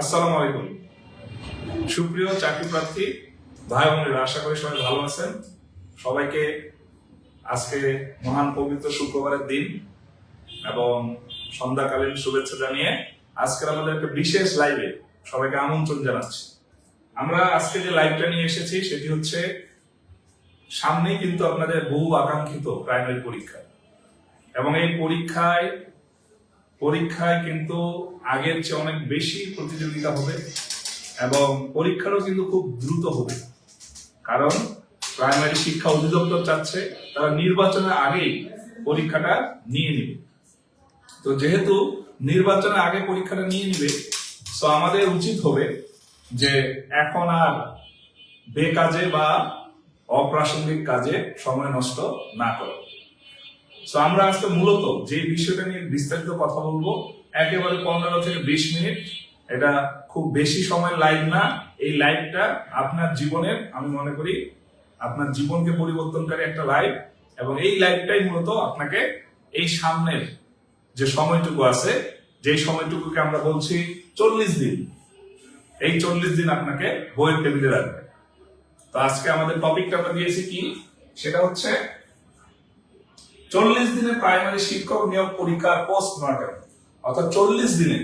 আসসালামু আলাইকুম। সুপ্রিয় চাকরি প্রার্থী, ভাই বোনেরা, আশা করি সবাই ভালো আছেন। সবাইকে আজকে মহান পবিত্র শুক্রবারের দিন এবং সন্ধ্যাকালীন শুভেচ্ছা জানিয়ে আজকের আমাদের একটা বিশেষ লাইভে সবাইকে আমন্ত্রণ জানাচ্ছি। আমরা আজকে যে লাইভটা নিয়ে এসেছি, সেটি হচ্ছে সামনেই কিন্তু আপনাদের বহু আকাঙ্ক্ষিত প্রাইমারি পরীক্ষা। এবং এই পরীক্ষায় পরীক্ষায় কিন্তু আগের চেয়ে অনেক বেশি প্রতিযোগিতা হবে এবং পরীক্ষারও কিন্তু খুব দ্রুত হবে। কারণ প্রাইমারি শিক্ষা অধিদপ্তর চাচ্ছে, তারা নির্বাচনের আগেই পরীক্ষাটা নিয়ে নেবে। তো যেহেতু নির্বাচনের আগে পরীক্ষাটা নিয়ে নিবে তো আমাদের উচিত হবে যে এখন আর বেকাজে বা অপ্রাসঙ্গিক কাজে সময় নষ্ট না করা। তো আমরা আজকে মূলত যে বিষয়টা নিয়ে বিস্তারিত কথা বলব, একেবারে পনেরো থেকে বিশ মিনিট। এটা খুব বেশি সময় লাইভ না। এই লাইভটা আপনার জীবনের, আমি মনে করি, আপনার জীবনকে পরিবর্তনকারী একটা লাইভ এবং এই লাইভটাই মূলত আপনাকে এই সামনের যে সময়টুকু আছে যে সময়টুকুকে আমরা বলছি চল্লিশ দিন। এই চল্লিশ দিন আপনাকে বইয়ের টেবিলে রাখবে। তো আজকে আমাদের টপিকটা আমরা দিয়েছি কি? সেটা হচ্ছে চল্লিশ দিনে প্রাইমারি শিক্ষক নিয়োগ পরীক্ষার পোস্ট মর্টেম অর্থাৎ চল্লিশ দিনে।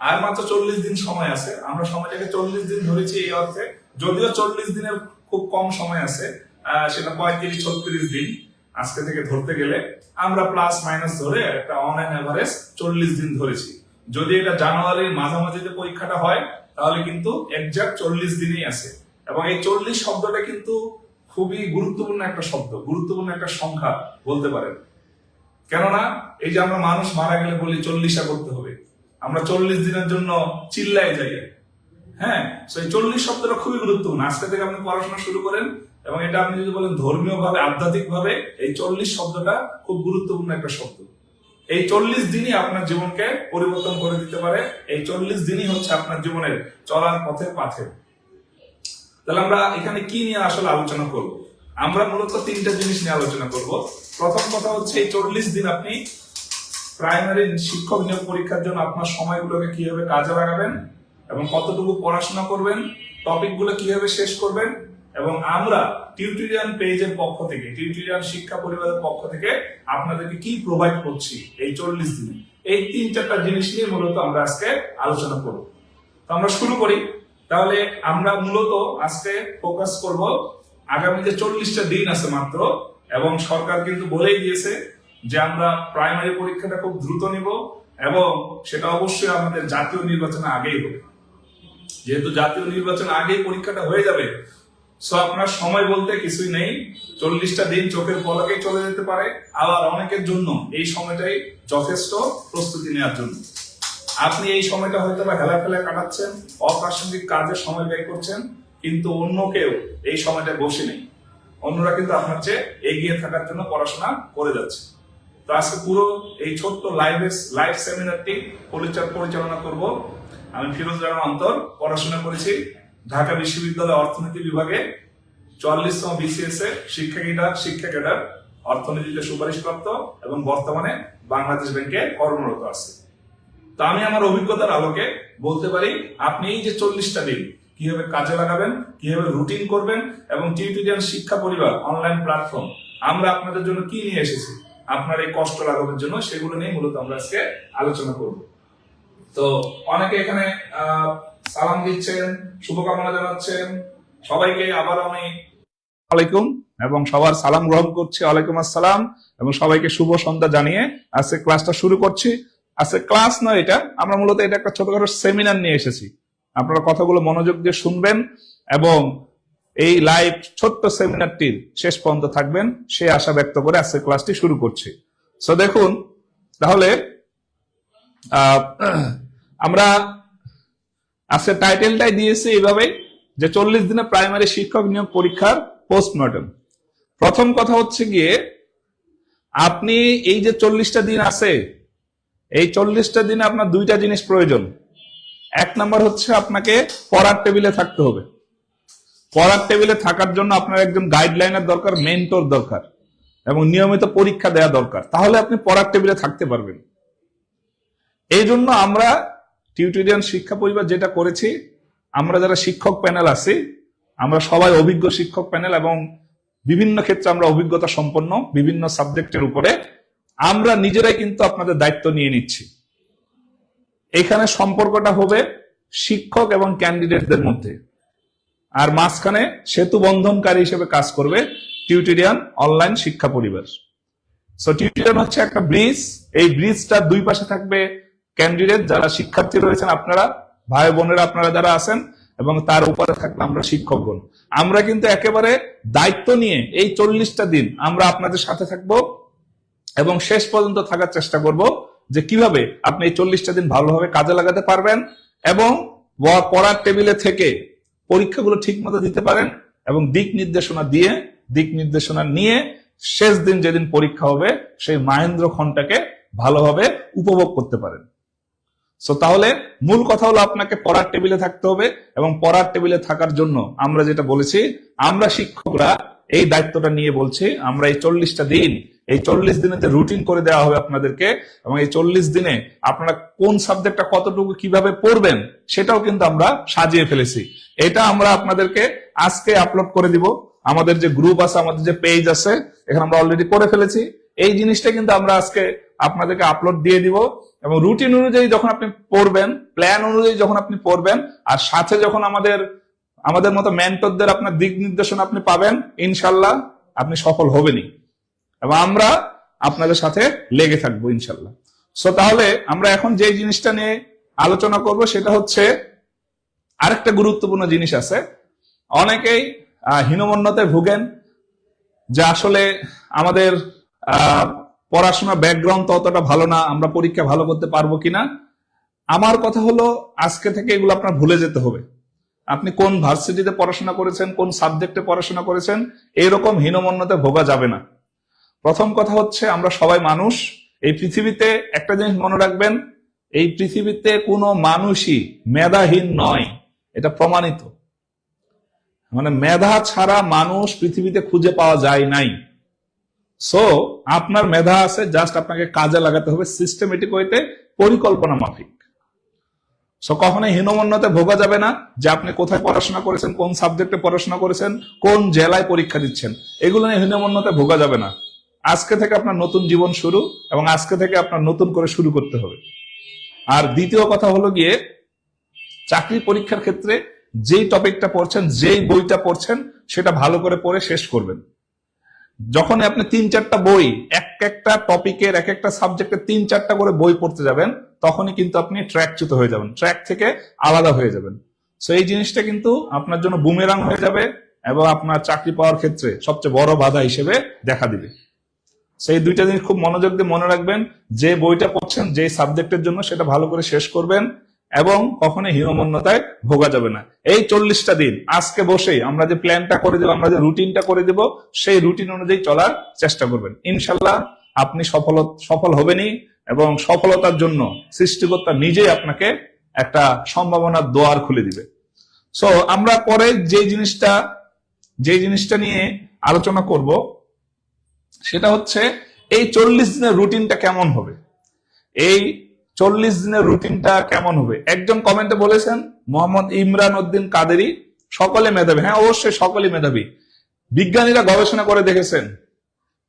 আর মাত্র চল্লিশ দিন সময় আছে। আমরা সময়টাকে চল্লিশ দিন ধরেছি এই অর্থে। যদিও চল্লিশ দিনের খুব কম সময় আছে সেটা পঁয়ত্রিশ, ছত্রিশ দিন আজকে থেকে ধরতে গেলে। আমরা প্লাস মাইনাস ধরে একটা অনলাইন এভারেজ চল্লিশ দিন ধরেছি। যদি এটা জানুয়ারির মাঝামাঝিতে পরীক্ষাটা হয়, তাহলে কিন্তু একজাক্ট চল্লিশ দিনেই আছে। এবং এই চল্লিশ শব্দটা কিন্তু খুবই গুরুত্বপূর্ণ একটা শব্দ, গুরুত্বপূর্ণ একটা সংখ্যা বলতে পারেন। কেননা, এই যে আমরা মানুষ মারা গেলে বলি চল্লিশা করতে হবে, আমরা চল্লিশ দিনের জন্য চিল্লাই যাই। হ্যাঁ সেই চল্লিশ শব্দটা খুবই গুরুত্বপূর্ণ। আজকে থেকে আপনি পড়াশোনা শুরু করেন এবং এটা আপনি যদি বলেন ধর্মীয় ভাবে আধ্যাত্মিক ভাবে এই চল্লিশ শব্দটা খুব গুরুত্বপূর্ণ একটা শব্দ। এই চল্লিশ দিনই আপনার জীবনকে পরিবর্তন করে দিতে পারে, এই চল্লিশ দিনই হচ্ছে আপনার জীবনের চলার পথে পাথে তাহলে আমরা এখানে কি নিয়ে আসলে আলোচনা করব? আমরা মূলত তিনটা জিনিস নিয়ে আলোচনা করব। প্রথম কথা হচ্ছে, এই চল্লিশ দিন আপনি প্রাইমারি শিক্ষক নিয়োগ পরীক্ষার জন্য আপনার সময়গুলোকে কীভাবে কাজে লাগাবেন এবং কতটুকু পড়াশোনা করবেন, টপিকগুলো কীভাবে শেষ করবেন এবং আমরা টিউটোরিয়াল পেজের পক্ষ থেকে, টিউটোরিয়াল শিক্ষা পরিবারের পক্ষ থেকে আপনাদেরকে কি প্রোভাইড করছি এই চল্লিশ দিনে? এই তিন চারটা জিনিস নিয়ে মূলত আমরা আজকে আলোচনা করব। তো আমরা শুরু করি। তাহলে আমরা মূলত আজকে ফোকাস করব আগামী যে চল্লিশটা দিন আছে মাত্র, এবং সরকার কিন্তু বলেই দিয়েছে যে আমরা প্রাইমারি পরীক্ষাটা খুব দ্রুত নিব, এবং সেটা অবশ্যই আমাদের জাতীয় নির্বাচনে আগেই হবে। যেহেতু জাতীয় নির্বাচন আগেই পরীক্ষাটা হয়ে যাবে সো আপনার সময় বলতে কিছুই নেই। চল্লিশটা দিন চোখের পলকে চলে যেতে পারে, আবার অনেকের জন্য এই সময়টাই যথেষ্ট প্রস্তুতি নেওয়ার জন্য। আপনি এই সময়টা হয়তো বা হেলা ফেলা কাটাচ্ছেন, অপ্রাসঙ্গিক কাজে সময় ব্যয় করছেন, কিন্তু অন্য কেউ এই সময়টা বসে নেই। অন্যরা কিন্তু আপনার চেয়ে এগিয়ে থাকার জন্য পড়াশোনা করে যাচ্ছে। তো আজকে পুরো এই ছোট্ট লাইভ লাইভ সেমিনারটি পরিচাল পরিচালনা করব। আমি ফিরোজ রানা অন্তর, পড়াশোনা করেছি ঢাকা বিশ্ববিদ্যালয় অর্থনীতি বিভাগে। চুয়াল্লিশতম বিসিএস এ শিক্ষা ক্যাডার শিক্ষা ক্যাডার অর্থনীতিতে সুপারিশপ্রাপ্ত এবং বর্তমানে বাংলাদেশ ব্যাংকে কর্মরত আছে। তো আমি আমার অভিজ্ঞতার আলোকে বলতে পারি, আপনি এই যে চল্লিশটা দিন কীভাবে কাজে লাগাবেন, কীভাবে রুটিন করবেন এবং টিউটোরিয়াল শিক্ষা পরিবার অনলাইন প্ল্যাটফর্ম আমরা আপনাদের জন্য কি নিয়ে এসেছি, আপনার এই কষ্ট লাঘবের জন্য সেগুলো নিয়ে মূলত আমরা আজকে আলোচনা করব। তো অনেকে এখানে সালাম দিচ্ছেন, শুভকামনা জানাচ্ছেন, সবাইকে আবার আমি আলাইকুম এবং সবার সালাম গ্রহণ করছি, ওয়ালাইকুম আসসালাম এবং সবাইকে শুভ সন্ধ্যা জানিয়ে আজকে ক্লাসটা শুরু করছি। আজকে ক্লাস নয় এটা। আমরা মূলত এটা একটা ছোটখাটো সেমিনার নিয়ে এসেছি। আপনারা কথাগুলো মনোযোগ দিয়ে শুনবেন এবং এই লাইভ ছোট্ট সেমিনারটির শেষ পর্যন্ত থাকবেন। সে আশা ব্যক্ত করে আজকে ক্লাসটি শুরু করছি। সো দেখুন, তাহলে আমরা আজকে টাইটেলটাই দিয়েছি এইভাবে যে চল্লিশ দিনে প্রাইমারি শিক্ষক নিয়োগ পরীক্ষার পোস্টমর্টম প্রথম কথা হচ্ছে গিয়ে, আপনি এই যে চল্লিশটা দিন আছে এই চল্লিশটা দিনে আপনার দুইটা জিনিস প্রয়োজন। এক নাম্বার হচ্ছে আপনাকে পড়ার টেবিলে থাকতে হবে। পড়ার টেবিলে থাকার জন্য আপনার একজন গাইডলাইনের দরকার, মেন্টর দরকার, এবং নিয়মিত পরীক্ষা দেওয়া দরকার। তাহলে আপনি পড়ার টেবিলে থাকতে পারবেন। এই জন্য আমরা টিউটোরিয়াল শিক্ষা পরিবার যেটা করেছি, আমরা যারা শিক্ষক প্যানেল আছি, আমরা সবাই অভিজ্ঞ শিক্ষক প্যানেল এবং বিভিন্ন ক্ষেত্রে আমরা অভিজ্ঞতা সম্পন্ন বিভিন্ন সাবজেক্টের উপরে আমরা নিজেরাই কিন্তু আপনাদের দায়িত্ব নিয়ে নিচ্ছি। এখানে সম্পর্কটা হবে শিক্ষক এবং ক্যান্ডিডেটদের মধ্যে। আর মাঝখানে সেতু বন্ধনকারী হিসেবে কাজ করবে টিউটোরিয়াল অনলাইন শিক্ষা পরিবার। সো টিউটোরিয়াল হচ্ছে একটা ব্রিজ। এই ব্রিজটা দুই পাশে থাকবে ক্যান্ডিডেট যারা শিক্ষার্থী রয়েছেন আপনারা, ভাই বোনেরা আপনারা যারা আছেন, এবং তার উপরে থাকবে আমরা শিক্ষকগণ। আমরা কিন্তু একেবারে দায়িত্ব নিয়ে এই চল্লিশটা দিন আমরা আপনাদের সাথে থাকব। এবং শেষ পর্যন্ত থাকার চেষ্টা করব যে কীভাবে আপনি এই চল্লিশটা দিন ভালোভাবে কাজে লাগাতে পারবেন এবং পড়ার টেবিলে থেকে পরীক্ষাগুলো ঠিক মতো দিতে পারেন এবং দিক নির্দেশনা দিয়ে, দিক নির্দেশনা নিয়ে শেষ দিন যেদিন পরীক্ষা হবে সেই মাহেন্দ্র ক্ষণটাকে ভালোভাবে উপভোগ করতে পারেন। সো তাহলে মূল কথা হলো আপনাকে পড়ার টেবিলে থাকতে হবে এবং পড়ার টেবিলে থাকার জন্য আমরা যেটা বলেছি, আমরা শিক্ষকরা এই দায়িত্বটা নিয়ে বলছি, আমরা এই চল্লিশটা দিন এই চল্লিশ দিনেতে রুটিন করে দেওয়া হবে আপনাদেরকে এবং এই চল্লিশ দিনে আপনারা কোন সাবজেক্টটা কতটুকু কীভাবে পড়বেন সেটাও কিন্তু আমরা সাজিয়ে ফেলেছি। এটা আমরা আপনাদেরকে আজকে আপলোড করে দিব। আমাদের যে গ্রুপ আছে, আমাদের যে পেজ আছে, এখানে আমরা অলরেডি করে ফেলেছি। এই জিনিসটা কিন্তু আমরা আজকে আপনাদেরকে আপলোড দিয়ে দিব এবং রুটিন অনুযায়ী যখন আপনি পড়বেন প্ল্যান অনুযায়ী যখন আপনি পড়বেন, আর সাথে যখন আমাদের আমাদের মতো মেন্টরদের আপনার দিক নির্দেশনা আপনি পাবেন, ইনশাল্লাহ আপনি সফল হবেনই। এবং আমরা আপনাদের সাথে লেগে থাকব ইনশাল্লাহ সো তাহলে আমরা এখন যে জিনিসটা নিয়ে আলোচনা করব, সেটা হচ্ছে আরেকটা গুরুত্বপূর্ণ জিনিস আছে। অনেকেই হীনমন্যতায় ভুগেন, যে আসলে আমাদের পড়াশোনা ব্যাকগ্রাউন্ড তো অতটা ভালো না, আমরা পরীক্ষা ভালো করতে পারব কিনা। আমার কথা হলো, আজকে থেকে এগুলো আপনার ভুলে যেতে হবে। আপনি কোন ভার্সিটিতে পড়াশোনা করেছেন, কোন সাবজেক্টে পড়াশোনা করেছেন এইরকম হীনমন্যতে ভোগা যাবে না। প্রথম কথা হচ্ছে, আমরা সবাই মানুষ। এই পৃথিবীতে একটা জিনিস মনে রাখবেন, এই পৃথিবীতে কোনো মানুষই মেধাহীন নয়। এটা প্রমাণিত। মানে মেধা ছাড়া মানুষ পৃথিবীতে খুঁজে পাওয়া যায় নাই। সো আপনার মেধা আছে জাস্ট আপনাকে কাজে লাগাতে হবে সিস্টেমেটিক ওয়েতে পরিকল্পনা মাফিক। সো কখনোই হীনমন্যতে ভোগা যাবে না যে আপনি কোথায় পড়াশোনা করেছেন, কোন সাবজেক্টে পড়াশোনা করেছেন, কোন জেলায় পরীক্ষা দিচ্ছেন। এগুলো নিয়ে হীনমন্যতে ভোগা যাবে না। আজকে থেকে আপনার নতুন জীবন শুরু এবং আজকে থেকে আপনার নতুন করে শুরু করতে হবে। আর দ্বিতীয় কথা হলো গিয়ে, চাকরি পরীক্ষার ক্ষেত্রে যেই টপিকটা পড়ছেন, যেই বইটা পড়ছেন, সেটা ভালো করে পড়ে শেষ করবেন। যখন আপনি তিন চারটা বই, এক একটা টপিকের, এক একটা সাবজেক্টের তিন চারটা করে বই পড়তে যাবেন, তখনই কিন্তু আপনি ট্র্যাকচ্যুত হয়ে যাবেন। ট্র্যাক থেকে আলাদা হয়ে যাবেন। সো এই জিনিসটা কিন্তু আপনার জন্য বুমেরাং হয়ে যাবে এবং আপনার চাকরি পাওয়ার ক্ষেত্রে সবচেয়ে বড় বাধা হিসেবে দেখা দিবে। সেই দুইটা জিনিস খুব মনোযোগ দিয়ে মনে রাখবেন, যে বইটা পড়ছেন যে সাবজেক্টের জন্য সেটা ভালো করে শেষ করবেন এবং কখনো হীনমন্যতায় ভোগা যাবে না। এই চল্লিশটা দিন, আজকে বসেই আমরা যে প্ল্যানটা করে দেবো, আমরা যে রুটিনটা করে দেব, সেই রুটিন অনুযায়ী চলার চেষ্টা করবেন। ইনশাল্লাহ আপনি সফল সফল হবেনই এবং সফলতার জন্য সৃষ্টিকর্তা নিজেই আপনাকে একটা সম্ভাবনার দোয়ার খুলে দিবে। সো আমরা পরে যে জিনিসটা যে জিনিসটা নিয়ে আলোচনা করব সেটা হচ্ছে এই চল্লিশ দিনের রুটিনটা কেমন হবে? এই চল্লিশ দিনের রুটিনটা কেমন হবে? একজন কমেন্টে বলেছেন, মোহাম্মদ ইমরান উদ্দিন কাদেরি সকলে মেধাবী। হ্যাঁ অবশ্যই সকলে মেধাবী। বিজ্ঞানীরা গবেষণা করে দেখেছেন,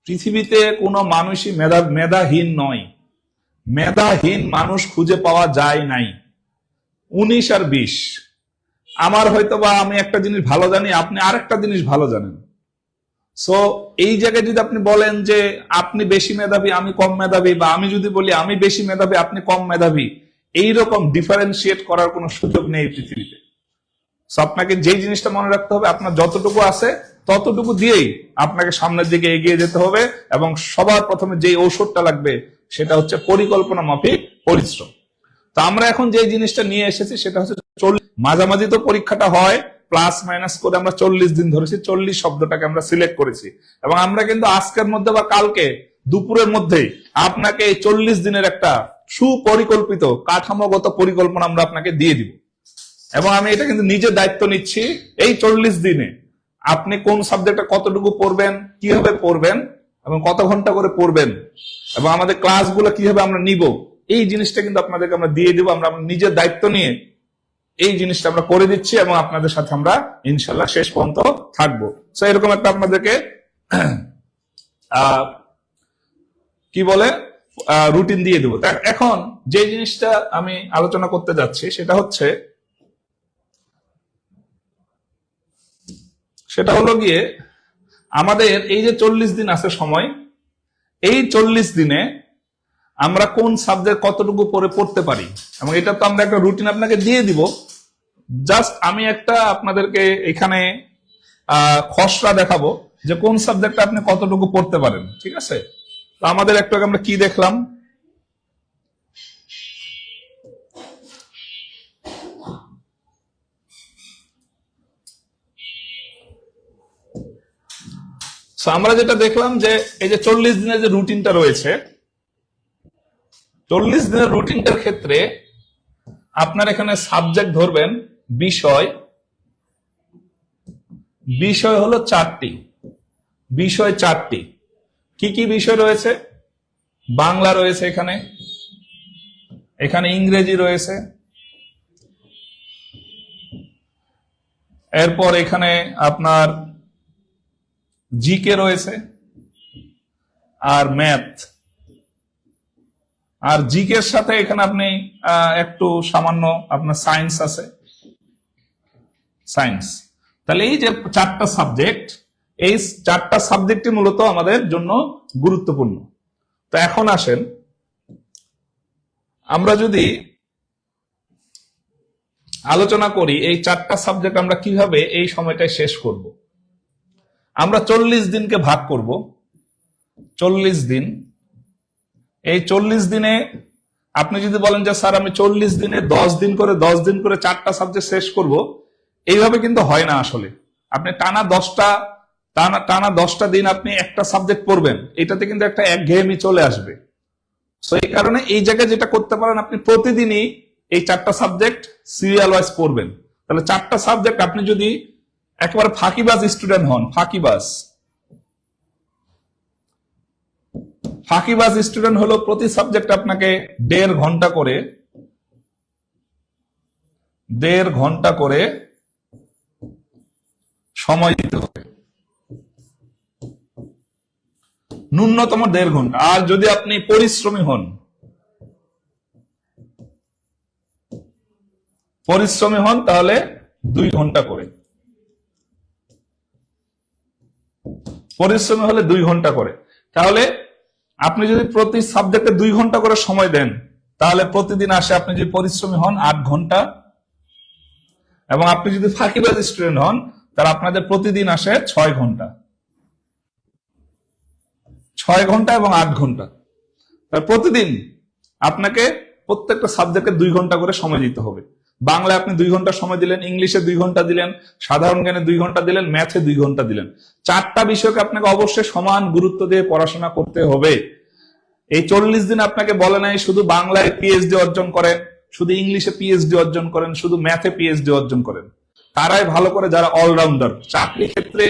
পৃথিবীতে কোনো মানুষই মেধা, মেধাহীন নয়। মেধাহীন মানুষ খুঁজে পাওয়া যায় নাই। উনিশ আর বিশ। আমার হয়তো বা আমি একটা জিনিস ভালো জানি, আপনি আরেকটা জিনিস ভালো জানেন। সো এই জায়গায় যদি আপনি বলেন যে আপনি বেশি মেধাবী, আমি কম মেধাবী, বা আমি যদি বলি আমি বেশি মেধাবী, আপনি কম মেধাবী, এইরকম ডিফারেন্সিয়েট করার কোনো সুযোগ নেই পৃথিবীতে। So, আপনাকে যেই জিনিসটা মনে রাখতে হবে, আপনার যতটুকু আছে, ততটুকু দিয়েই আপনাকে সামনের দিকে এগিয়ে যেতে হবে এবং সবার প্রথমে যেই ঔষধটা লাগবে, সেটা হচ্ছে পরিকল্পনা মাফিক পরিশ্রম। তো আমরা এখন যে জিনিসটা নিয়ে এসেছি, সেটা হচ্ছে মাঝামাঝি তো পরীক্ষাটা হয় প্লাস মাইনাস করে আমরা চল্লিশ দিন ধরেছি, চল্লিশ শব্দটাকে আমরা সিলেক্ট করেছি। এবং আমরা কিন্তু আজকের মধ্যে বা কালকে দুপুরের মধ্যেই আপনাকে এই চল্লিশ দিনের একটা সুপরিকল্পিত, কাঠামোগত পরিকল্পনা আমরা আপনাকে দিয়ে দিব। এবং আমি এটা কিন্তু নিজে দায়িত্ব নিচ্ছি, এই চল্লিশ দিনে আপনি কোন সাবজেক্টে কতটুকু পড়বেন, কীভাবে পড়বেন, এবং কত ঘণ্টা করে পড়বেন, এবং আমাদের ক্লাসগুলো কীভাবে আমরা নিব, এই জিনিসটা কিন্তু আপনাদেরকে আমরা দিয়ে দিব। আমরা নিজের দায়িত্ব নিয়ে এই জিনিসটা আমরা করে দিচ্ছি এবং আপনাদের সাথে আমরা ইনশাল্লাহ শেষ পর্যন্ত থাকব। তো এরকম একটা আপনাদেরকে কি বলে রুটিন দিয়ে দেবো। এখন যে জিনিসটা আমি আলোচনা করতে যাচ্ছি, সেটা হচ্ছে, সেটা হলো গিয়ে আমাদের এই যে চল্লিশ দিন আছে সময়, এই চল্লিশ দিনে আমরা কোন সাবজেক্ট কতটুকু পরে পড়তে পারি? এবং এটা তো আমরা একটা রুটিন আপনাকে দিয়ে দিব। জাস্ট আমি একটা আপনাদেরকে এখানে খসড়া দেখাবো যে কোন সাবজেক্টটা আপনি কতটুকু পড়তে পারেন, ঠিক আছে? তো আমাদের একটু আমরা কি দেখলাম? আমরা যেটা দেখলাম যে এই যে চল্লিশ দিনের যে রুটিনটা রয়েছে চল্লিশ দিনের রুটিনটার ক্ষেত্রে আপনার এখানে সাবজেক্ট ধরবেন বিষয়। বিষয় হলো চারটি। বিষয় চারটি। কি কি বিষয় রয়েছে? বাংলা রয়েছে এখানে। এখানে ইংরেজি রয়েছে। এরপর এখানে আপনার জিকে রয়েছে। আর ম্যাথ আর জিকের সাথে এখানে আপনি একটু সামান্য আপনার সায়েন্স আছে। সায়েন্স তাহলে এই যে চারটা সাবজেক্ট এই চারটা সাবজেক্টই মূলত আমাদের জন্য গুরুত্বপূর্ণ। তো এখন আসেন, আমরা যদি আলোচনা করি এই চারটা সাবজেক্ট আমরা কীভাবে এই সময়টায় শেষ করব। আমরা চল্লিশ দিনকে ভাগ করব। চল্লিশ দিন এই চল্লিশ দিনে, আপনি যদি বলেন যে, স্যার, আমি চল্লিশ দিনে দশ দিন করে, দশ দিন করে চারটা সাবজেক্ট শেষ করব, এইভাবে কিন্তু হয় না আসলে। আপনি টানা দশটা, টানা টানা দশটা দিন আপনি একটা সাবজেক্ট পড়বেন, এটাতে কিন্তু একটা একঘেয়েমি চলে আসবে। তো এই কারণে এই জায়গায় যেটা করতে পারেন, আপনি প্রতিদিনই এই চারটা সাবজেক্ট সিরিয়াল ওয়াইজ পড়বেন। তাহলে চারটা সাবজেক্ট আপনি যদি একেবারে ফাঁকিবাজ স্টুডেন্ট হন, ফাঁকিবাজ ফাঁকিবাজ স্টুডেন্ট হলো প্রতি সাবজেক্ট আপনাকে দেড় ঘণ্টা করে, দেড় ঘণ্টা করে সময় দিতে হবে। ন্যূনতম দেড় ঘণ্টা। আর যদি আপনি পরিশ্রমী হন পরিশ্রমী হন তাহলে দুই ঘণ্টা করে। পরিশ্রমী হলে দুই ঘণ্টা করে। তাহলে আপনি যদি প্রতি সাবজেক্টে দুই ঘণ্টা করে সময় দেন, তাহলে প্রতিদিন আসে আপনি যদি পরিশ্রমী হন, আট ঘণ্টা। এবং আপনি যদি ফাঁকিবাজ স্টুডেন্ট হন, তাহলে আপনাদের প্রতিদিন আসে ছয় ঘণ্টা। ছয় ঘণ্টা এবং আট ঘণ্টা। প্রতিদিন আপনাকে প্রত্যেকটা সাবজেক্টে দুই ঘণ্টা করে সময় দিতে হবে। বাংলায় আপনি দুই ঘণ্টা সময় দিলেন, ইংলিশে দুই ঘণ্টা দিলেন, সাধারণ জ্ঞানে দুই ঘণ্টা দিলেন, ম্যাথে দুই ঘণ্টা দিলেন। চারটা বিষয়কে আপনাকে অবশ্যই সমান গুরুত্ব দিয়ে পড়াশোনা করতে হবে। এই চল্লিশ দিন আপনাকে বলে নাই, শুধু বাংলায় পিএইচডি অর্জন করেন, শুধু ইংলিশে পিএইচডি অর্জন করেন, শুধু ম্যাথে পিএইচডি অর্জন করেন। তারাই ভালো করে যারা অলরাউন্ডার চাকরি ক্ষেত্রে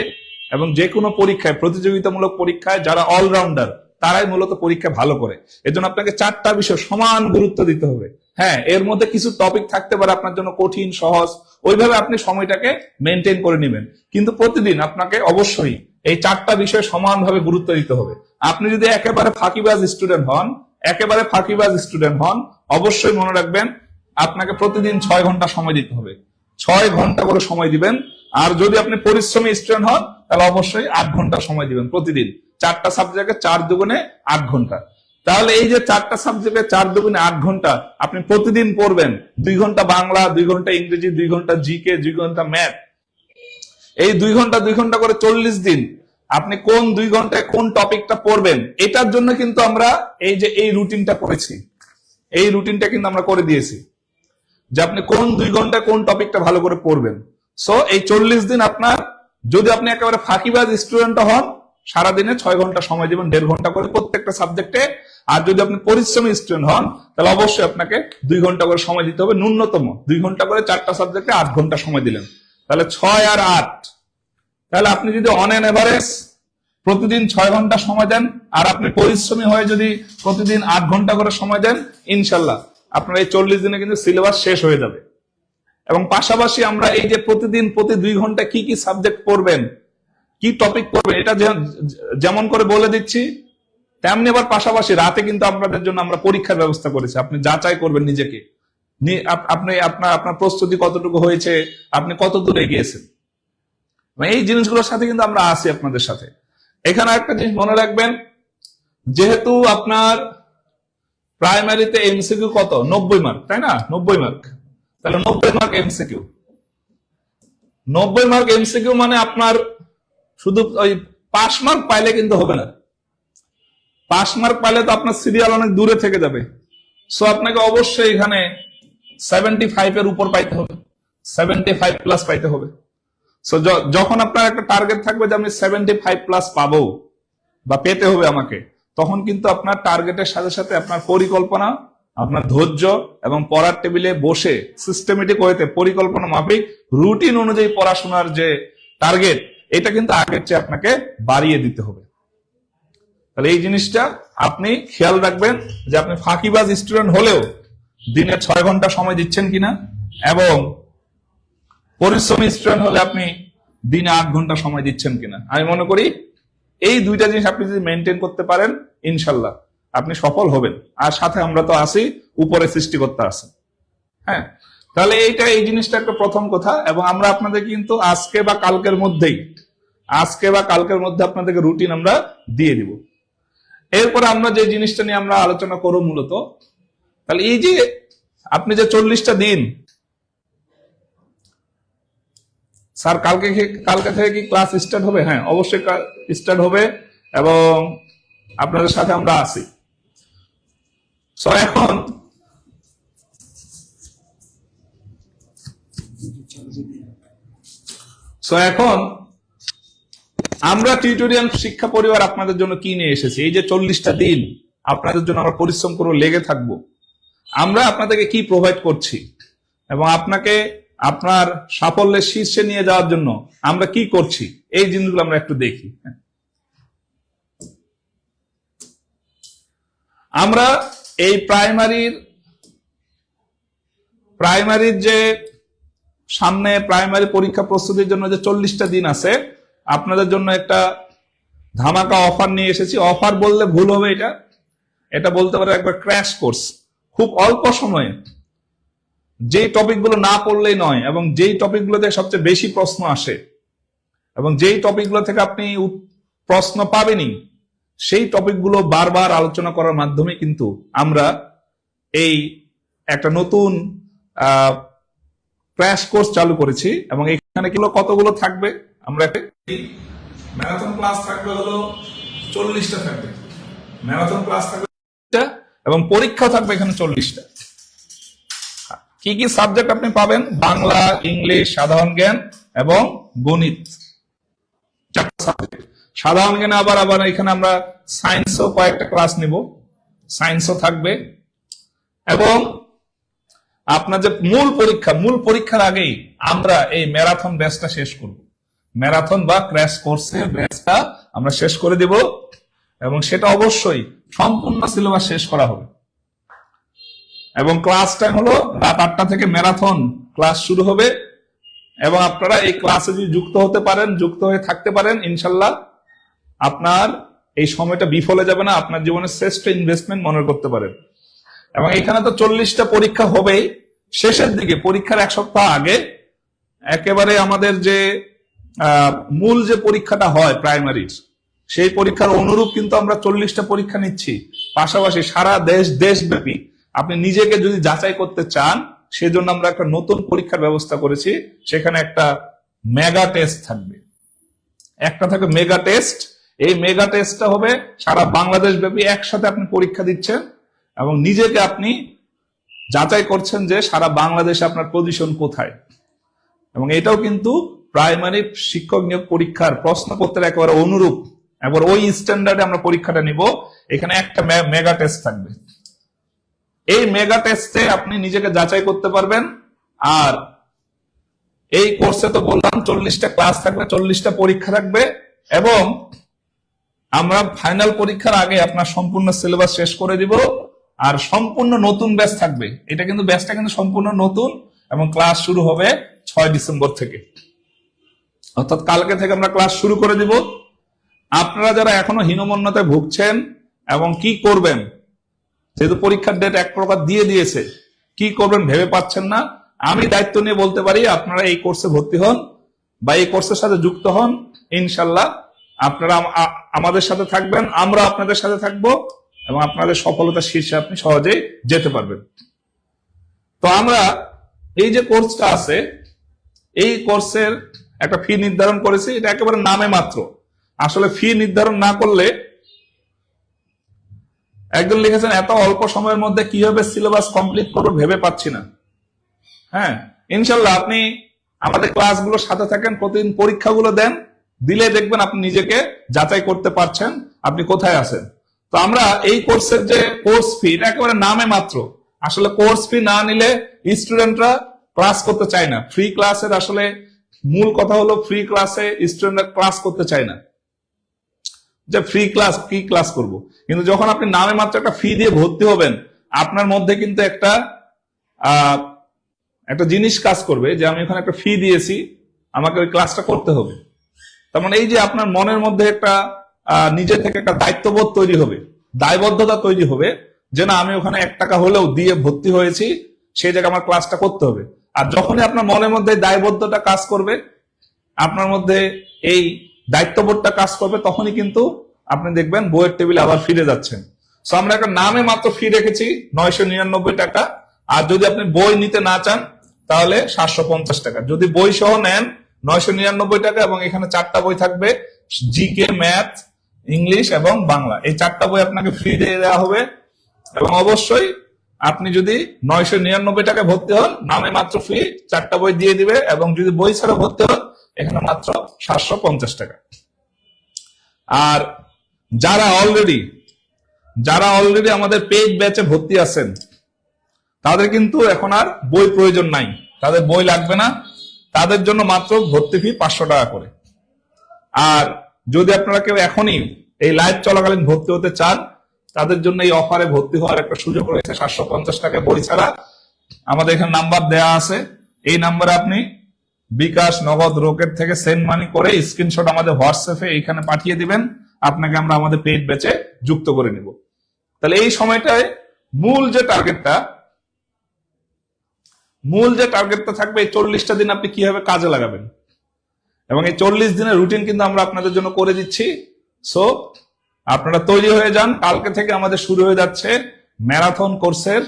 এবং যে কোনো পরীক্ষায়, প্রতিযোগিতামূলক পরীক্ষায় যারা অলরাউন্ডার তারাই মূলত পরীক্ষায় ভালো করে। এজন্য আপনাকে চারটা বিষয় সমান গুরুত্ব দিতে হবে। হ্যাঁ এর মধ্যে কিছু টপিক থাকতে পারে আপনার জন্য কঠিন, সহজ। ওইভাবে আপনি সময়টাকে মেনটেন করে নেবেন। কিন্তু প্রতিদিন আপনাকে অবশ্যই এই চারটা বিষয় সমানভাবে গুরুত্ব দিতে হবে। আপনি যদি একেবারে ফাঁকিবাজ স্টুডেন্ট হন, একেবারে ফাঁকিবাজ স্টুডেন্ট হন, অবশ্যই মনে রাখবেন আপনাকে প্রতিদিন ছয় ঘণ্টা সময় দিতে হবে। ছয় ঘণ্টা করে সময় দিবেন। আর যদি আপনি পরিশ্রমী স্টুডেন্ট হন, তাহলে অবশ্যই আট ঘণ্টা সময় দিবেন প্রতিদিন। চারটা সাবজেক্টে চার দুগুণে আট ঘণ্টা। তাহলে এই যে চারটা সাবজেক্টে চার দুগুণে আট ঘণ্টা আপনি প্রতিদিন পড়বেন, দুই ঘণ্টা বাংলা, দুই ঘণ্টা ইংরেজি, দুই ঘণ্টা জিকে, দুই ঘণ্টা ম্যাথ। এই দুই ঘণ্টা দুই ঘণ্টা করে চল্লিশ দিন আপনি কোন দুই ঘন্টায় কোন টপিকটা পড়বেন, এটার জন্য কিন্তু আমরা এই যে এই রুটিনটা করেছি, এই রুটিনটা কিন্তু আমরা করে দিয়েছি যে আপনি কোন দুই ঘন্টায় কোন টপিকটা ভালো করে পড়বেন। সো এই চল্লিশ দিন আপনার, যদি আপনি একেবারে ফাঁকিবাজ স্টুডেন্ট হন সারাদিনে ছয় ঘণ্টা সময় দিবেন, দেড় ঘণ্টা করে প্রত্যেকটা সাবজেক্টে আর যদি আপনি পরিশ্রমী স্টুডেন্ট হন, তাহলে অবশ্যই আপনাকে দুই ঘণ্টা করে সময় দিতে হবে, ন্যূনতম। দুই ঘণ্টা করে চারটা সাবজেক্টে আট ঘণ্টা সময় দিলেন। তাহলে ছয় আর আট। তাহলে আপনি যদি অন এন এভারেজ প্রতিদিন ছয় ঘণ্টা সময় দেন, আর আপনি পরিশ্রমী হয়ে যদি প্রতিদিন আট ঘণ্টা করে সময় দেন, ইনশাল্লাহ আপনার এই চল্লিশ দিনে কিন্তু সিলেবাস শেষ হয়ে যাবে। এবং পাশাপাশি আমরা এই যে প্রতিদিন প্রতি দুই ঘণ্টা কি কি সাবজেক্ট পড়বেন কি টপিক পড়বেন এটা যেমন করে বলে দিচ্ছি, তেমনি আবার পাশাপাশি রাতে কিন্তু আপনাদের জন্য আমরা পরীক্ষার ব্যবস্থা করেছি। আপনি যাচাই করবেন নিজেকে। আপনি আপনার আপনার প্রস্তুতি কতটুকু হয়েছে, আপনি কত দূরে গিয়েছেন মানে এই জিনিসগুলোর সাথে কিন্তু আমরা আছি আপনাদের সাথে। এখানে একটা জিনিস মনে রাখবেন, যেহেতু আপনার প্রাইমারিতে এমসিকিউ কত? নব্বই মার্ক তাই না? নব্বই মার্ক তাহলে নব্বই মার্ক এমসিকিউ। নব্বই মার্ক এমসিকিউ মানে আপনার শুধু ওই পাস মার্ক পাইলে কিন্তু হবে না। পাস মার্ক পাইলে তো আপনার সিরিয়াল অনেক দূরে থেকে যাবে। সো আপনাকে অবশ্যই এখানে সেভেন্টি ফাইভ এর উপর পাইতে হবে। সেভেন্টি ফাইভ প্লাস পাইতে হবে। সো যখন আপনার একটা টার্গেট থাকবে যে আমি সেভেন্টি ফাইভ প্লাস পাবো বা পেতে হবে আমাকে, তখন কিন্তু আপনার টার্গেটের সাথে সাথে আপনার পরিকল্পনা, আপনার ধৈর্য এবং পড়ার টেবিলে বসে সিস্টেমেটিক ওয়েতে পরিকল্পনা মাফিক রুটিন অনুযায়ী পড়াশোনার যে টার্গেট এটা কিন্তু আগের চেয়ে আপনাকে বাড়িয়ে দিতে হবে। তাহলে এই জিনিসটা আপনি খেয়াল রাখবেন যে আপনি ফাঁকিবাজ স্টুডেন্ট হলেও দিনে ছয় ঘণ্টা সময় দিচ্ছেন কিনা এবং পরিশ্রমী স্টুডেন্ট হলে আপনি দিনে আট ঘণ্টা সময় দিচ্ছেন কিনা। আমি মনে করি এই দুইটা জিনিস আপনি যদি মেনটেন করতে পারেন, ইনশাল্লাহ আপনি সফল হবেন। আর সাথে আমরা তো আসি উপরে সৃষ্টিকর্তা আছে হ্যাঁ? তাহলে এইটা, এই জিনিসটা একটা প্রথম কথা এবং আমরা আপনাদের কিন্তু আজকে বা কালকের মধ্যেই আজকে বা কালকের মধ্যে আপনাদেরকে রুটিন আমরা দিয়ে দিব। এরপর আমরা যে জিনিসটা নিয়ে আমরা আলোচনা করব মূলত, তাহলে এই যে আপনি যে চল্লিশটা দিন, স্যার, কালকে কালকে থেকে কি ক্লাস স্টার্ট হবে? হ্যাঁ অবশ্যই স্টার্ট হবে এবং আপনাদের সাথে আমরা আছি। এখন এখন আমরা টিউটোরিয়াল শিক্ষা পরিবার আপনাদের জন্য কি নিয়ে এসেছি? এই যে চল্লিশটা দিন, আপনাদের জন্য আমরা পরিশ্রম করে লেগে থাকব। আমরা আপনাদেরকে কি প্রোভাইড করছি? এবং আপনাকে আপনার সাফল্যের শীর্ষে নিয়ে যাওয়ার জন্য আমরা কি করছি? এই জিনিসগুলো আমরা একটু দেখি। আমরা এই প্রাইমারির প্রাইমারির যে সামনে প্রাইমারি পরীক্ষা প্রস্তুতির জন্য যে চল্লিশটা দিন আছে আপনাদের জন্য একটা ধামাকা অফার নিয়ে এসেছি। অফার বললে ভুল হবে এটা। এটা বলতে পারে একবার ক্র্যাশ কোর্স খুব অল্প সময়ে। যে টপিকগুলো না পড়লেই নয় এবং যেই টপিকগুলোতে সবচেয়ে বেশি প্রশ্ন আসে এবং যেই টপিকগুলো থেকে আপনি প্রশ্ন পাবেনই, সেই টপিকগুলো বারবার আলোচনা করার মাধ্যমে কিন্তু আমরা এই একটা নতুন ক্র্যাশ কোর্স চালু করেছি এবং এখানে কতগুলো থাকবে? আমরা ম্যারাথন ক্লাস থাকবে হলো চল্লিশটা থাকবে। ম্যারাথন ক্লাস থাকবে এবং পরীক্ষা থাকবে এখানে চল্লিশটা। কি কি সাবজেক্ট আপনি পাবেন? বাংলা, ইংলিশ, সাধারণ জ্ঞান এবং গণিত। সাধারণ জ্ঞানে আবার আবার এখানে আমরা সায়েন্সও কয়েকটা ক্লাস নিব। সায়েন্সও থাকবে। এবং আপনার যে মূল পরীক্ষা, মূল পরীক্ষার আগেই আমরা এই ম্যারাথন ব্যাচটা শেষ করব। ম্যারাথন বা ক্র্যাশ কোর্সের ব্যাচটা আমরা শেষ করে দেব এবং সেটা অবশ্যই সম্পূর্ণ সিলেবাস শেষ করা হবে। এবং ক্লাস টাইম হলো রাত আটটা থেকে ম্যারাথন ক্লাস শুরু হবে। এবং আপনারা এই ক্লাসে যদি যুক্ত হতে পারেন, যুক্ত হয়ে থাকতে পারেন, ইনশাল্লাহ আপনার এই সময়টা বিফলে যাবে না, আপনার জীবনের শ্রেষ্ঠ ইনভেস্টমেন্ট মনে করতে পারেন। এবং এখানে তো চল্লিশটা পরীক্ষা হবেই। শেষের দিকে, পরীক্ষার এক সপ্তাহ আগে, একেবারে আমাদের যে মূল যে পরীক্ষাটা হয় প্রাইমারির সেই পরীক্ষার অনুরূপ কিন্তু আমরা চল্লিশটা পরীক্ষা নিচ্ছি। পাশাপাশি সারা দেশ দেশব্যাপী আপনি নিজেকে যদি যাচাই করতে চান, সেজন্য আমরা একটা নতুন পরীক্ষার ব্যবস্থা করেছি। সেখানে একটা মেগা টেস্ট থাকবে। একটা থাকবে মেগা টেস্ট এই মেগা টেস্টটা হবে সারা বাংলাদেশ ব্যাপী একসাথে আপনি পরীক্ষা দিচ্ছেন এবং নিজেকে আপনি যাচাই করছেন যে সারা বাংলাদেশে আপনার পজিশন কোথায়। এবং এটাও কিন্তু প্রাইমারি শিক্ষক নিয়োগ পরীক্ষার প্রশ্নপত্রের একেবারে অনুরূপ। এবার ওই স্ট্যান্ডার্ডে আমরা পরীক্ষাটা নিব। এখানে একটা মেগা টেস্ট থাকবে। এই মেগা টেস্টে আপনি নিজেকে যাচাই করতে পারবেন। আর এই কোর্সে তো বললাম, চল্লিশটা ক্লাস থাকবে, চল্লিশটা পরীক্ষা থাকবে। এবং আমরা ফাইনাল পরীক্ষার আগে আপনার সম্পূর্ণ সিলেবাস শেষ করে দিব। আর সম্পূর্ণ নতুন ব্যাচ থাকবে। এটা কিন্তু ব্যাচটা কিন্তু সম্পূর্ণ নতুন। এবং ক্লাস শুরু হবে ছয় ডিসেম্বর থেকে। অর্থাৎ কালকে থেকে আমরা ক্লাস শুরু করে দিব। আপনারা যারা এখনও হীনমন্যতায় ভুগছেন এবং কি করবেন, যেহেতু পরীক্ষার ডেট এক প্রকার দিয়ে দিয়েছে, কি করবেন ভেবে পাচ্ছেন না, আমি দায়িত্ব নিয়ে বলতে পারি, আপনারা এই কোর্সে ভর্তি হন বা এই কোর্সের সাথে যুক্ত হন ইনশাল্লাহ আপনারা আমাদের সাথে থাকবেন, আমরা আপনাদের সাথে থাকব এবং আপনাদের সফলতার শীর্ষে আপনি সহজেই যেতে পারবেন। তো আমরা এই যে কোর্সটা আছে, এই কোর্সের একটা ফি নির্ধারণ করেছি, এটা একেবারে নামে মাত্র। আসলে ফি নির্ধারণ না করলে একজন লিখেছেন, এত অল্প সময়ের মধ্যে কীভাবে সিলেবাস কমপ্লিট করব ভেবে পাচ্ছি না। হ্যাঁ ইনশাল্লাহ আপনি আমাদের ক্লাসগুলোর সাথে থাকেন, প্রতিদিন পরীক্ষাগুলো দেন, দিলে দেখবেন আপনি নিজেকে যাচাই করতে পারছেন, আপনি কোথায় আছেন। তো আমরা এই কোর্সের যে কোর্স ফি এটা একেবারে নামে মাত্র। আসলে কোর্স ফি না নিলে স্টুডেন্টরা ক্লাস করতে চায় না। ফ্রি ক্লাসের আসলে মূল কথা হলো ফ্রি ক্লাসে স্টুডেন্টরা ক্লাস করতে চায় না। যে ফ্রি ক্লাস কি ক্লাস করব? কিন্তু যখন আপনি নামে মাত্র একটা ফি দিয়ে ভর্তি হবেন, আপনার মধ্যে কিন্তু একটা একটা জিনিস কাজ করবে যে আমি ওখানে একটা ফি দিয়েছি, আমাকে ওই ক্লাসটা করতে হবে। তার মানে এই যে আপনার মনের মধ্যে একটা নিজে থেকে একটা দায়িত্ববোধ তৈরি হবে, দায়বদ্ধতা তৈরি হবে যে না, আমি ওখানে এক টাকা হলেও দিয়ে ভর্তি হয়েছি, সেই জায়গায় আমার ক্লাসটা করতে হবে। আর যখনই আপনার মনের মধ্যে দায়বদ্ধতা কাজ করবে, আপনার মধ্যে এই দায়িত্ববোধটা কাজ করবে, তখনই কিন্তু আপনি দেখবেন বইয়ের টেবিলে আবার ফিরে যাচ্ছেন। সো আমরা একটা নামে মাত্র ফি রেখেছি, নয়শো নিরানব্বই টাকা। আর যদি আপনি বই নিতে না চান, তাহলে সাতশো পঞ্চাশ টাকা। যদি বই সহ নেন, নয়শো নিরানব্বই টাকা এবং এখানে চারটা বই থাকবে জিকে ম্যাথ ইংলিশ এবং বাংলা। এই চারটা বই আপনাকে ফ্রি দিয়ে দেওয়া হবে এবং অবশ্যই আপনি যদি নয়শো নিরানব্বই টাকায় ভর্তি হন, নামে মাত্র ফি চারটা বই দিয়ে দিবে এবং যদি বই ছাড়া ভর্তি হন, এখানে মাত্র সাতশো পঞ্চাশ টাকা। আর যারা অলরেডি যারা অলরেডি আমাদের পেইড ব্যাচে ভর্তি আছেন, তাদের কিন্তু এখন আর বই প্রয়োজন নাই। তাদের বই লাগবে না। তাদের জন্য মাত্র ভর্তি ফি পাঁচশো টাকা করে। আর যদি আপনারা কেউ এখনই এই লাইভ চলাকালীন ভর্তি হতে চান তাদের জন্য এই অফারে ভর্তি হওয়ার একটা সুযোগ রয়েছে, সাতশো পঞ্চাশ টাকা বই ছাড়া। আমাদের এখানে নাম্বার দেয়া আছে। এই নাম্বারে আপনি বিকাশ নগদ রকেট থেকে সেন্ড মানি করে স্ক্রিনশট আমাদের হোয়াটসঅ্যাপে এখানে পাঠিয়ে দিবেন। আপনাকে আমরা আমাদের পেড ব্যাচে যুক্ত করে নিব। তাহলে এই সময়টায় মূল যে টার্গেটটা, মূল যে টার্গেটটা থাকবে, এই চল্লিশটা দিন আপনি কীভাবে কাজে লাগাবেন? এবং এই চল্লিশ দিনের রুটিন কিন্তু আমরা আপনাদের জন্য করে দিচ্ছি। সো আপনারা তৈরি হয়ে যান। কালকে থেকে আমাদের শুরু হয়ে যাচ্ছে ম্যারাথন কোর্সের,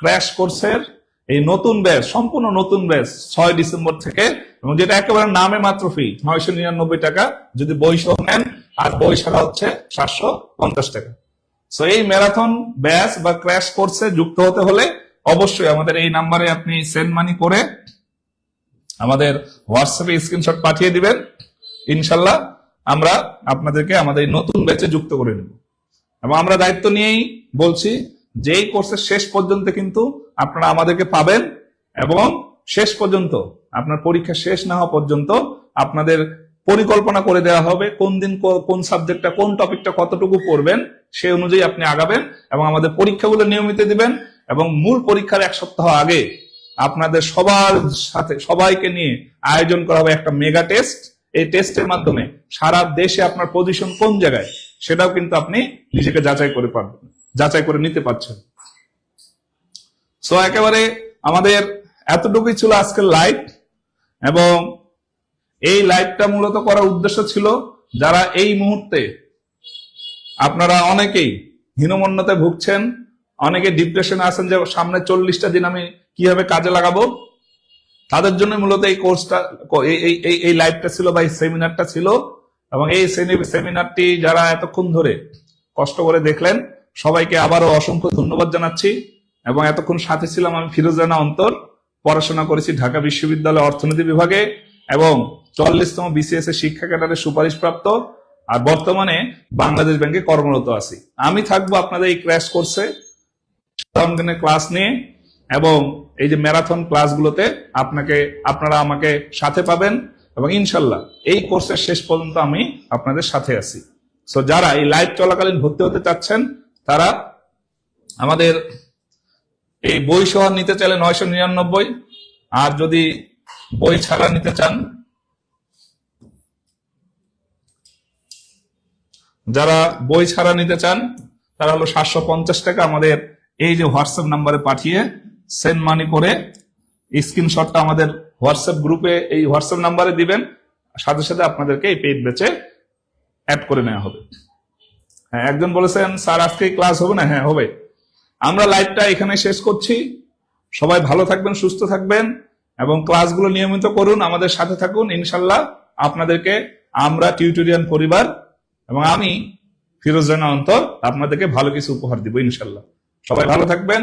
ক্র্যাশ কোর্সের, এই নতুন ব্যাচ, সম্পূর্ণ নতুন ব্যাচ ছয় ডিসেম্বর থেকে, এবং যেটা একেবারে নামে মাত্র ফি, নয়শো নিরানব্বই টাকা, যদি বই সহ নেন, আর বই ছাড়া হচ্ছে সাতশো পঞ্চাশ টাকা। সো এই ম্যারাথন ব্যাচ বা ক্র্যাশ কোর্সে যুক্ত হতে হলে অবশ্যই আমাদের এই নাম্বারে আপনি সেন্ড মানি করে আমাদের হোয়াটসঅ্যাপে স্ক্রিনশট পাঠিয়ে দিবেন। ইনশাল্লাহ আমরা আপনাদেরকে আমাদের নতুন ব্যাচে যুক্ত করে নেব। এবং আমরা দায়িত্ব নিয়েই বলছি যে কোর্সের শেষ পর্যন্ত কিন্তু আপনারা আমাদেরকে পাবেন এবং শেষ পর্যন্ত, আপনার পরীক্ষা শেষ না হওয়া পর্যন্ত আপনাদের পরিকল্পনা করে দেওয়া হবে কোন দিন কোন সাবজেক্টটা কোন টপিকটা কতটুকু পড়বেন সেই অনুযায়ী আপনি আগাবেন এবং আমাদের পরীক্ষাগুলো নিয়মিত দিবেন এবং মূল পরীক্ষার এক সপ্তাহ আগে আপনাদের সবার সাথে, সবাইকে নিয়ে আয়োজন করা হবে একটা মেগা টেস্ট এই টেস্টের মাধ্যমে সারা দেশে আপনার পজিশন কোন জায়গায়, সেটাও কিন্তু আপনি নিজেকে যাচাই করে পারবেন যাচাই করে নিতে পারছেন। সো একেবারে আমাদের এতটুকুই ছিল আজকের লাইভ এবং এই লাইভটা মূলত করার উদ্দেশ্য ছিল যারা এই মুহূর্তে আপনারা অনেকেই হীনমন্যতায় ভুগছেন, অনেকে ডিপ্রেশনে আছেন যে সামনে চল্লিশটা দিন আমি কীভাবে কাজে লাগাবো তাদের জন্য মূলত এই কোর্সটা, এই, এই- লাইভটা ছিল বা এই সেমিনারটা ছিল। এবং এই সেমিনারটি যারা এতক্ষণ ধরে কষ্ট করে দেখলেন, সবাইকে আবারও অসংখ্য ধন্যবাদ জানাচ্ছি। এবং এতক্ষণ সাথে ছিলাম আমি ফিরোজ রানা অন্তর, পড়াশোনা করেছি ঢাকা বিশ্ববিদ্যালয় অর্থনীতি বিভাগে এবং চল্লিশতম বিসিএস এর শিক্ষা ক্যাডারের সুপারিশপ্রাপ্ত। আর বর্তমানে বাংলাদেশ ব্যাংকে কর্মরত আছি। আমি থাকব আপনাদের এই ক্র্যাশ কোর্সে। ক্লাস নিয়ে এবং এই যে ম্যারাথন ক্লাসগুলোতে আপনাকে, আপনারা আমাকে সাথে পাবেন এবং ইনশাল্লাহ এই কোর্সের শেষ পর্যন্ত আমি আপনাদের সাথে আছি। সো যারা এই লাইভ চলাকালীন ভর্তি হতে চাচ্ছেন, তারা আমাদের এই বই সহ নিতে চাইলে নয়শো নিরানব্বই, আর যদি বই ছাড়া নিতে চান, যারা বই ছাড়া নিতে চান, তারা হলো সাতশো পঞ্চাশ টাকা আমাদের এই যে হোয়াটসঅ্যাপ নাম্বারে পাঠিয়ে সেন্ড মানি করে স্ক্রিনশটটা আমাদের হোয়াটসঅ্যাপ গ্রুপে এই হোয়াটসঅ্যাপ নাম্বারে দিবেন সাথে সাথে আপনাদেরকে এই পেজ বেচে অ্যাড করে নেওয়া হবে। হ্যাঁ একজন বলেছেন, স্যার আজকে ক্লাস হবে না? হ্যাঁ হবে। আমরা লাইভটা এখানে শেষ করছি। সবাই ভালো থাকবেন, সুস্থ থাকবেন, এবং ক্লাসগুলো নিয়মিত করুন। আমাদের সাথে থাকুন, ইনশাল্লাহ আপনাদেরকে, আমরা টিউটোরিয়াল পরিবার এবং আমি ফিরোজ রানা অন্তর, আপনাদেরকে ভালো কিছু উপহার দিব, ইনশাল্লাহ। সবাই ভালো থাকবেন।